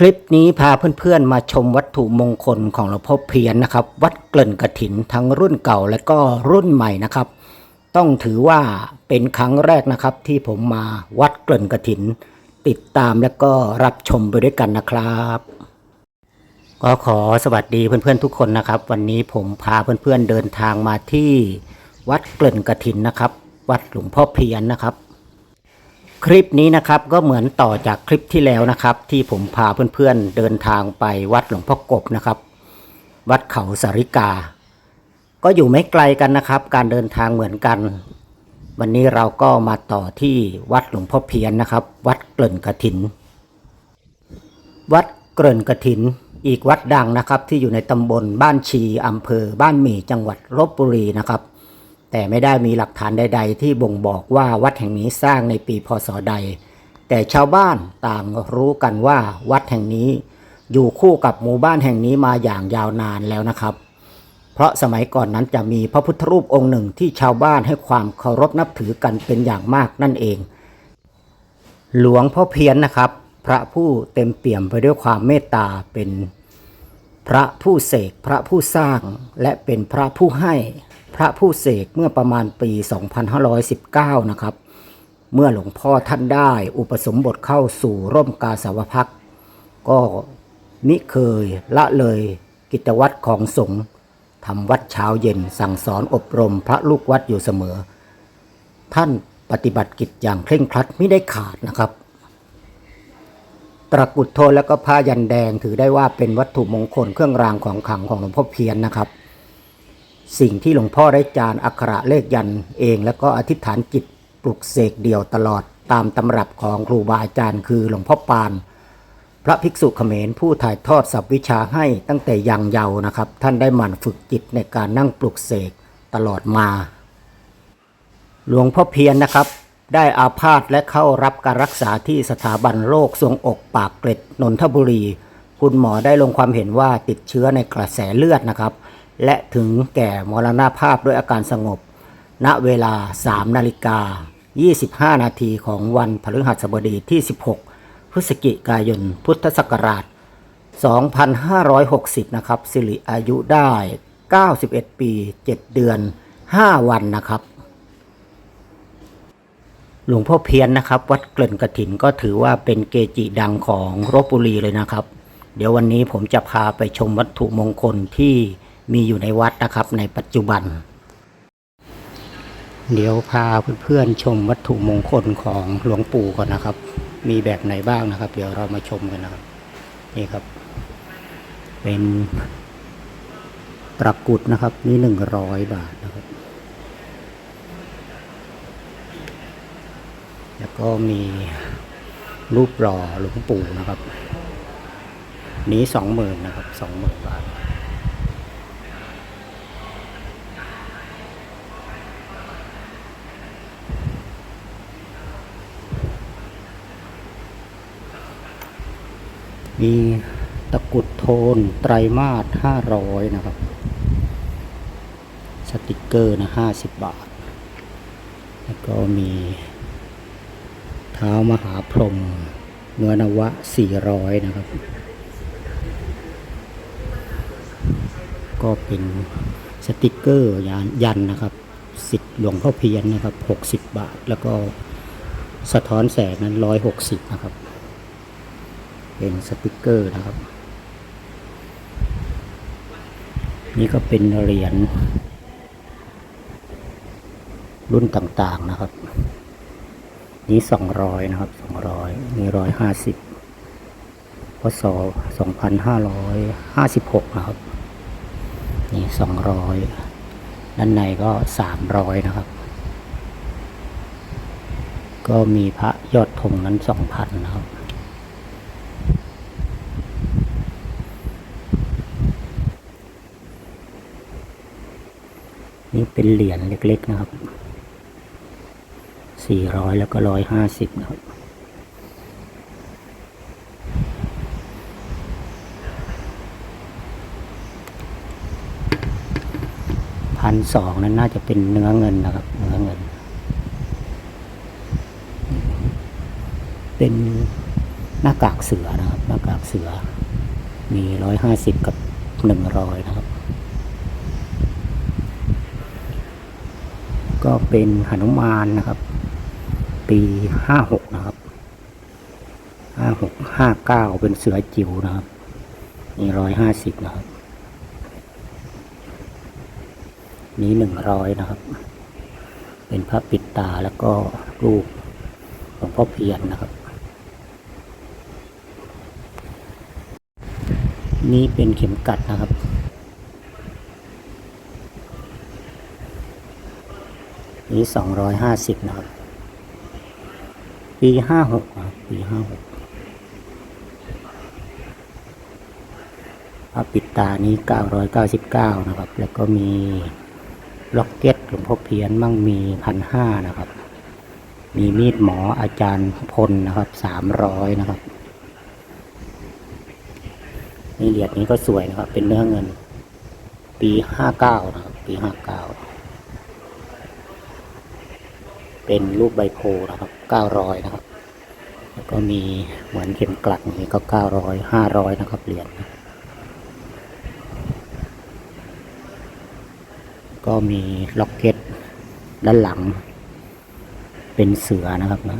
คลิปนี้พาเพื่อนๆมาชมวัตถุมงคลของหลวงพ่อเพียรนะครับ วัดเกลิ่นกระถินทั้งรุ่นเก่าและก็รุ่นใหม่นะครับ ต้องถือว่าเป็นครั้งแรกนะครับ ที่ผมมาวัดเกลิ่นกระถิน ติดตามและก็รับชมไปด้วยกันนะครับก็ขอสวัสดีเพื่อนๆทุกคนนะครับ วันนี้ผมพาเพื่อนๆเดินทางมาที่วัดเกลิ่นกระถินนะครับ วัดหลวงพ่อเพียรนะครับ คลิปนี้นะครับก็เหมือนต่อจากคลิปที่แล้วนะครับ ที่ผมพาเพื่อนๆเดินทางไปวัดหลวงพ่อกบนะครับ วัดเขาสาริกา ก็อยู่ไม่ไกลกันนะครับ การเดินทางเหมือนกัน วันนี้เราก็มาต่อที่วัดหลวงพ่อเพียรนะครับ วัดเกลิ่นกระถิน วัดเกริ่นกระถิน อีกวัดดังนะครับ ที่อยู่ในตำบลบ้านชีอำเภอบ้านหมี่จังหวัดลบบุรีนะครับ แต่ไม่ได้มีหลักฐานใด ๆ ที่บ่งบอกว่าวัดแห่งนี้สร้างในปีพศใด แต่ชาวบ้านต่างรู้กันว่าวัดแห่งนี้อยู่คู่กับหมู่บ้านแห่งนี้มาอย่างยาวนานแล้วนะครับ เพราะสมัยก่อนนั้นจะมีพระพุทธรูปองค์หนึ่งที่ชาวบ้านให้ความเคารพนับถือกันเป็นอย่างมากนั่นเอง หลวงพ่อเพียรนะครับ พระผู้เต็มเปี่ยมไปด้วยความเมตตาเป็นพระผู้เสกพระผู้สร้างและเป็นพระผู้ให้ พระผู้เสกเมื่อประมาณปี 2519 นะครับ เมื่อหลวงพ่อท่านได้อุปสมบทเข้าสู่ร่มกาสาวพักก็มิเคยละเลยกิจวัตรของสงฆ์ทำวัดเช้าเย็นสั่งสอนอบรมพระลูกวัดอยู่เสมอ ท่านปฏิบัติกิจอย่างเคร่งครัดไม่ได้ขาดนะครับตระกุดโทนแล้วก็ผ้ายันแดงถือได้ว่าเป็นวัตถุมงคลเครื่องรางของขลังของหลวงพ่อเพียรนะครับ สิ่งที่หลวงพ่อได้จานอักขระเลขยันเอง แล้วก็อธิษฐานจิตปลุกเสกเดี่ยวตลอดตามตำรับของครูบาอาจารย์คือหลวงพ่อปาน พระภิกษุเขมรผู้ถ่ายทอดศัพท์วิชาให้ตั้งแต่ยังเยาว์นะครับ ท่านได้หมั่นฝึกจิตในการนั่งปลุกเสกตลอดมา หลวงพ่อเพียรนะครับ ได้อาพาธและเข้ารับการรักษาที่สถาบันโรคทรวงอกปากเกร็ดนนทบุรี คุณหมอได้ลงความเห็นว่าติดเชื้อในกระแสเลือดนะครับ และถึงแก่มรณภาพด้วยอาการสงบ ณเวลา 3 นาฬิกา 25 นาทีของวันพฤหัสบดีที่ 16 พฤศจิกายน พุทธศักราช 2560 นะครับ สิริอายุได้ 91 ปี 7 เดือน 5 วันนะครับ หลวงพ่อเพียรนะครับ วัดเกลิ่นกระถินก็ถือว่าเป็นเกจิดังของรบบุรีเลยนะครับ เดี๋ยววันนี้ผมจะพาไปชมวัตถุมงคลที่ มีอยู่ในวัดนะครับในปัจจุบัน เดี๋ยวพาเพื่อนๆชมวัตถุมงคลของหลวงปู่ก่อนนะครับ มีแบบไหนบ้างนะครับ เดี๋ยวเรามาชมกันนะครับนี่ครับ เป็นตะกุดนะครับ นี่หนึ่งร้อยบาทนะครับ แล้วก็มีรูปหล่อหลวงปู่นะครับ นี้สองหมื่นนะครับสองหมื่นบาท มีตะกุดโทนไตรมาสห้าร้อยนะครับ สติกเกอร์นะห้าสิบบาท แล้วก็มีเท้ามหาพรหมเนื้อนวะ400นะครับ ก็เป็นสติกเกอร์ยันยันนะครับ สิทธิ์หลวงพ่อเพียรนะครับ60บบาท แล้วก็สะท้อนแสงนั้น160นะครับ เป็นสติกเกอร์นะครับ นี่ก็เป็นเหรียญรุ่นต่างๆนะครับ นี้สองร้อยนะครับสองร้อยนี่ร้อยห้าสิบพศสองพันห้าร้อยห้าสิบหกนะครับ นี่สองร้อยด้านในก็สามร้อยนะครับ ก็มีพระยอดธงนั้นสองพันนะครับ นี่เป็นเหรียญเล็กๆนะครับ สี่ร้อยแล้วก็ร้อยห้าสิบนะครับ พันสองนั้นน่าจะเป็นเนื้อเงินนะครับ เนื้อเงิน เป็นหน้ากากเสือนะครับ หน้ากากเสือ มีร้อยห้าสิบกับหนึ่งร้อยนะครับ ก็เป็นหนุมานนะครับ ปีห้าหกนะครับห้าหกห้าเก้าเป็นเสือจิ๋วนะครับมีร้อยห้าสิบนะครับ นี้หนึ่งร้อยนะครับ เป็นพระปิดตาแล้วก็รูปหลวงพ่อเพียรนะครับ นี่เป็นเข็มกัดนะครับ นี่สองร้อยห้าสิบนะครับ ปีห้าหกปีห้าหกพระปิดตานี้เก้าร้อยเก้าสิบเก้านะครับ แล้วก็มีล็อกเก็ตหลวงพ่อเพียนมั่งมีพันห้านะครับ มีมีดหมออาจารย์พลนะครับสามร้อยนะครับนี่เหรียญนี้ก็สวยนะครับ เป็นเนื้อเงิน ปีห้าเก้านะครับ ปีห้าเก้า เป็นรูปใบโพนะครับเก้าร้อยนะครับ แล้วก็มีเหมือนเข็มกลัดนี้ก็เก้าร้อยห้าร้อยนะครับเหรียญนะก็มีล็อกเก็ตด้านหลัง เป็นเสือนะครับนะ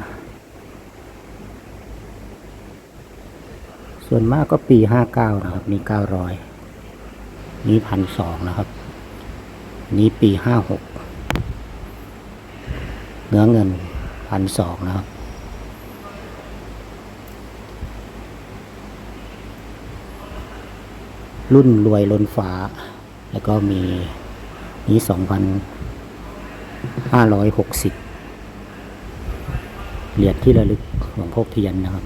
ส่วนมากก็ปีห้าเก้านะครับ มีเก้าร้อยนี่พันสองนะครับ นี่ปีห้าหก เนื้อเงินพันสองนะครับรุ่นรวยล้นฟ้า แล้วก็มีนี้สองพันห้าร้อยหกสิบเหรียญที่ระลึกหลวงพ่อเพียนนะครับ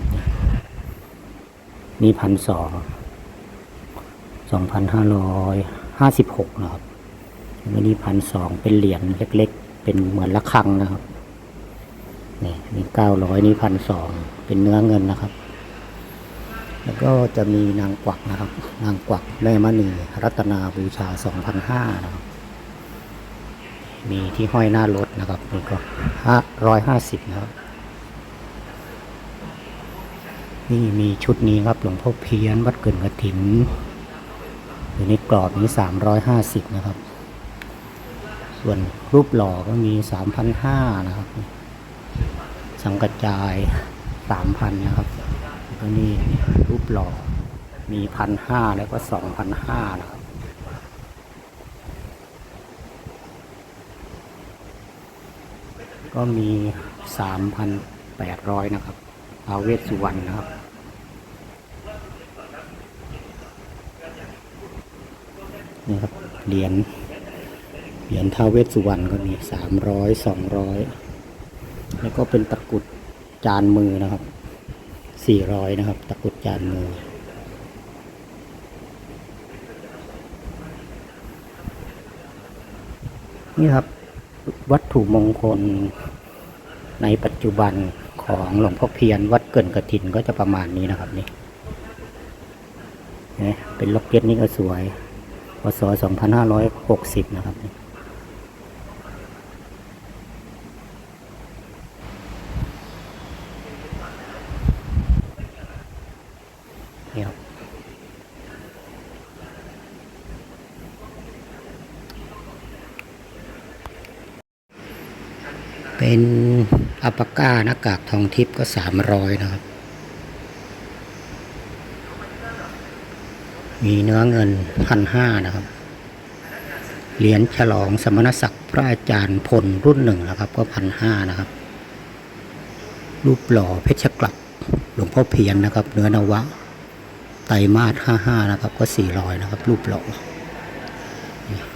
นี่พันสองสองพันห้าร้อยห้าสิบหกนะครับแล้วนี่พันสองเป็นเหรียญเล็ก ๆ เป็นเหมือนละฆังนะครับ นี่นี่เก้าร้อยนี่พันสองเป็นเนื้อเงินนะครับ แล้วก็จะมีนางกวักนะครับ นางกวักแม่มณีรัตนาบูชาสองพันห้านะครับ มีที่ห้อยหน้ารถนะครับนี่ก็ห้าร้อยห้าสิบนะครับ นี่มีชุดนี้ครับหลวงพ่อเพียนวัดเกินกระถินอยู่ในกรอบนี้สามร้อยห้าสิบนะครับ ส่วนรูปหล่อก็มีสามพันห้านะครับ สังกัจจายสามพันนะครับตัวนี่รูปหล่อมีพันห้าแล้วก็สองพันห้านะครับก็มีสามพันแปดร้อยนะครับอาเวสุวรรณนะครับ นี่ครับ เหรียญ เหรียญท้าเวสุวรรณก็มีสามร้อยสองร้อย แล้วก็เป็นตะกุดจานมือนะครับสี่ร้อยนะครับ ตะกุดจานมือ นี่ครับ วัตถุมงคลในปัจจุบันของหลวงพ่อเพียรวัดเกินกระถินก็จะประมาณนี้นะครับนี่เนี่ยเป็นล็อกเก็ตนี่ก็สวยพศ2560 นะครับ นี่ครับเป็นอัปปาก้าหน้ากากทองทิพย์ก็สามร้อยนะครับ มีเนื้อเงินพันห้านะครับ เหรียญฉลองสมณศักดิ์พระอาจารย์พลรุ่นหนึ่งนะครับ ก็พันห้านะครับ รูปหล่อเพชรกลับหลวงพ่อเพียรนะครับ เนื้อนวะ ไตรมาสห้าห้านะครับก็สี่ร้อยนะครับ รูปหล่อ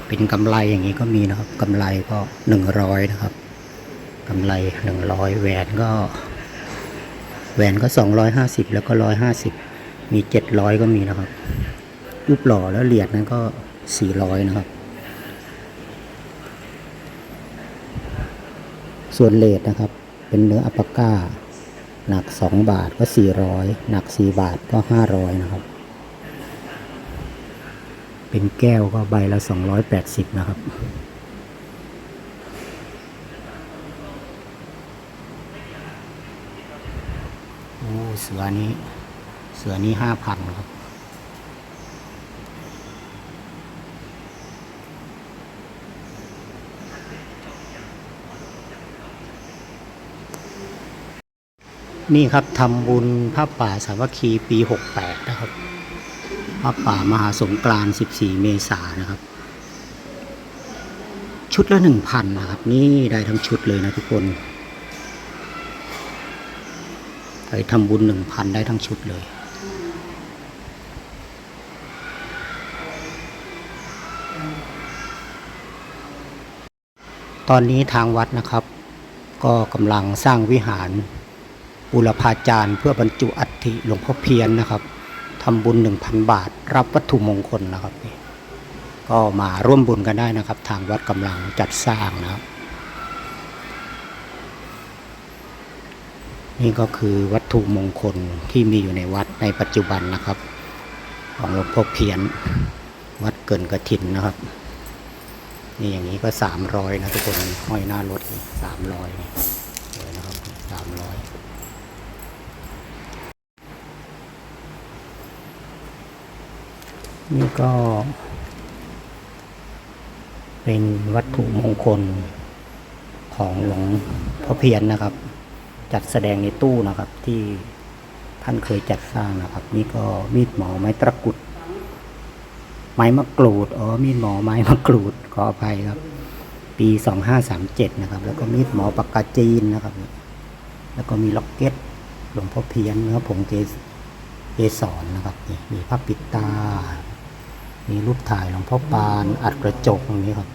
เป็นกำไรอย่างนี้ก็มีนะครับกำไรก็หนึ่งร้อยนะครับกำไรหนึ่งร้อยแหวนก็ แหวนก็สองร้อยห้าสิบแล้วก็ร้อยห้าสิบมีเจ็ดร้อยก็มีนะครับ รูปหล่อแล้วเหรียญนั้นก็สี่ร้อยนะครับ ส่วนเลทนะครับ เป็นเนื้ออัปปก้า หนักสองบาทก็สี่ร้อยหนักสี่บาทก็ห้าร้อยนะครับ เป็นแก้วก็ใบละสองร้อยแปดสิบนะครับ โอ้ เสือนี้ เสือนี้ห้าพันครับ นี่ครับทำบุญพระป่าสามัคคีปี 68 นะครับพระป่ามหาสงกรานต์14 เมษายนนะครับ ชุดละ 1,000 นะครับ นี่ได้ทั้งชุดเลยนะทุกคนไปทำบุญ 1,000 ได้ทั้งชุดเลย ตอนนี้ทางวัดนะครับ ก็กำลังสร้างวิหาร บุรพาจารย์ เพื่อบรรจุอัฐิหลวงพ่อเพียนนะครับทำบุญ 1,000 บาท รับวัตถุมงคลนะครับนี่ก็มาร่วมบุญกันได้นะครับ ทางวัดกำลังจัดสร้างนะครับ นี่ก็คือวัตถุมงคลที่มีอยู่ในวัดในปัจจุบันนะครับ ของหลวงพ่อเพียน วัดเกินกระถินนะครับนี่อย่างนี้ก็300นะทุกคนห้อยหน้ารถสามร้อยเลยนะครับสามร้อย นี่ก็ เป็นวัตถุมงคลของหลวงพ่อเพียรนะครับ จัดแสดงในตู้นะครับ ที่ท่านเคยจัดสร้างนะครับ นี่ก็มีดหมอไม้ตะกุด ไม้มะกรูดอ๋อมีดหมอไม้มะกรูดขออภัยครับ ปี2537นะครับ แล้วก็มีดหมอปากกาจีนนะครับ แล้วก็มีล็อกเก็ตหลวงพ่อเพียรเนื้อผงเกสเกสรนะครับนี่มีผ้าปิดตา มีรูปถ่ายหลวงพ่อปานอัดกระจกตรงนี้ครับ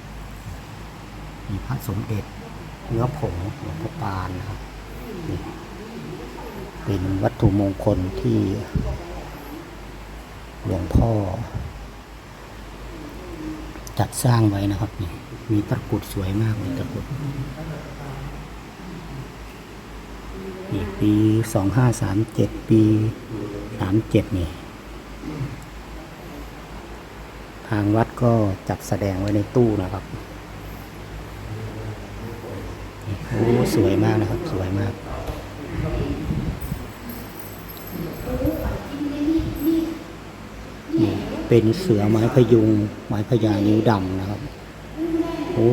มีพระสมเด็จเนื้อผงหลวงพ่อปานนะครับเป็นวัตถุมงคลที่หลวงพ่อ จัดสร้างไว้นะครับนี่มีตะกุดสวยมากเลยตะกุดนี่ปีสองห้าสามเจ็ดปีสามเจ็ดนี่ ทางวัดก็จัดแสดงไว้ในตู้นะครับโอ้สวยมากนะครับ สวยมากเป็นเสือไม้พยุง ไม้พญานิ้วดำนะครับ โอ้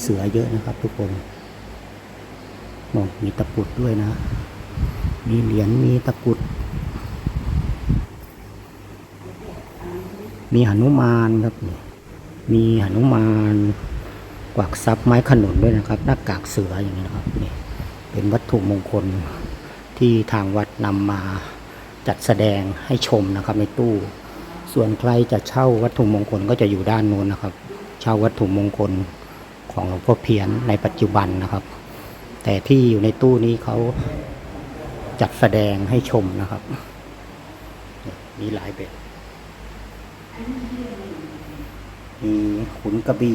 เสือเยอะนะครับทุกคนมองมีตะกุดด้วยนะ มีเหรียญมีตะกุด มีหนุมานครับ มีหนุมานกวักซับไม้ขนุนด้วยนะครับ หน้ากากเสืออย่างนี้นะครับนี่เป็นวัตถุมงคลที่ทางวัดนำมาจัดแสดงให้ชมนะครับในตู้ ส่วนใครจะเช่าวัตถุมงคลก็จะอยู่ด้านโน้นนะครับ เช่าวัตถุมงคลของหลวงพ่อเพียนในปัจจุบันนะครับ แต่ที่อยู่ในตู้นี้เขาจัดแสดงให้ชมนะครับ มีหลายแบบ มีขุนกระบี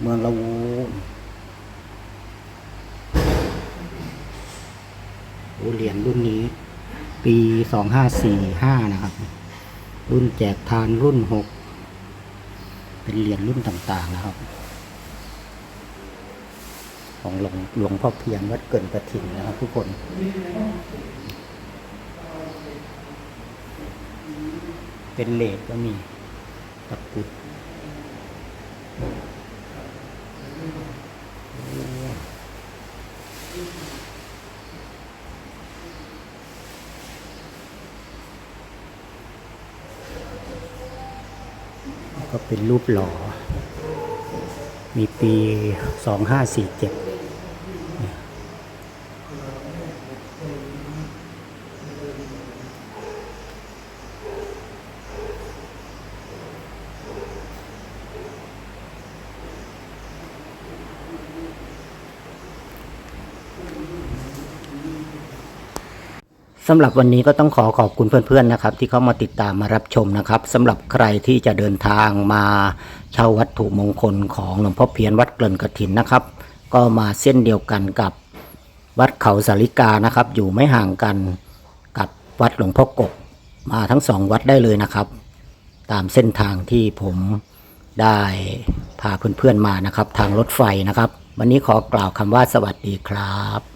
เมืองละวูโอ้เหรียญรุ่นนี้ ปีสองห้าสี่ห้านะครับ รุ่นแจกทานรุ่นหกเป็นเหรียญรุ่นต่างๆนะครับ ของหลวงหลวงพ่อเพียงวัดเกินกระถิ่นนะครับ ทุกคนเป็นเลดก็มีับติดก็เป็นรูปหล่อ มีปีสองห้าสี่เจ็ด สำหรับวันนี้ก็ต้องขอขอบคุณเพื่อนๆนะครับ ที่เข้ามาติดตามมารับชมนะครับสำหรับใครที่จะเดินทางมาเช่าวัตถุมงคลของหลวงพ่อเพียรวัดเกลิ่นกระถินนะครับ ก็มาเส้นเดียวกันกับวัดเขาสาริกานะครับ อยู่ไม่ห่างกันกับวัดหลวงพ่อกกมาทั้งสองวัดได้เลยนะครับ ตามเส้นทางที่ผมได้พาเพื่อนๆมานะครับ ทางรถไฟนะครับ วันนี้ขอกล่าวคำว่าสวัสดีครับ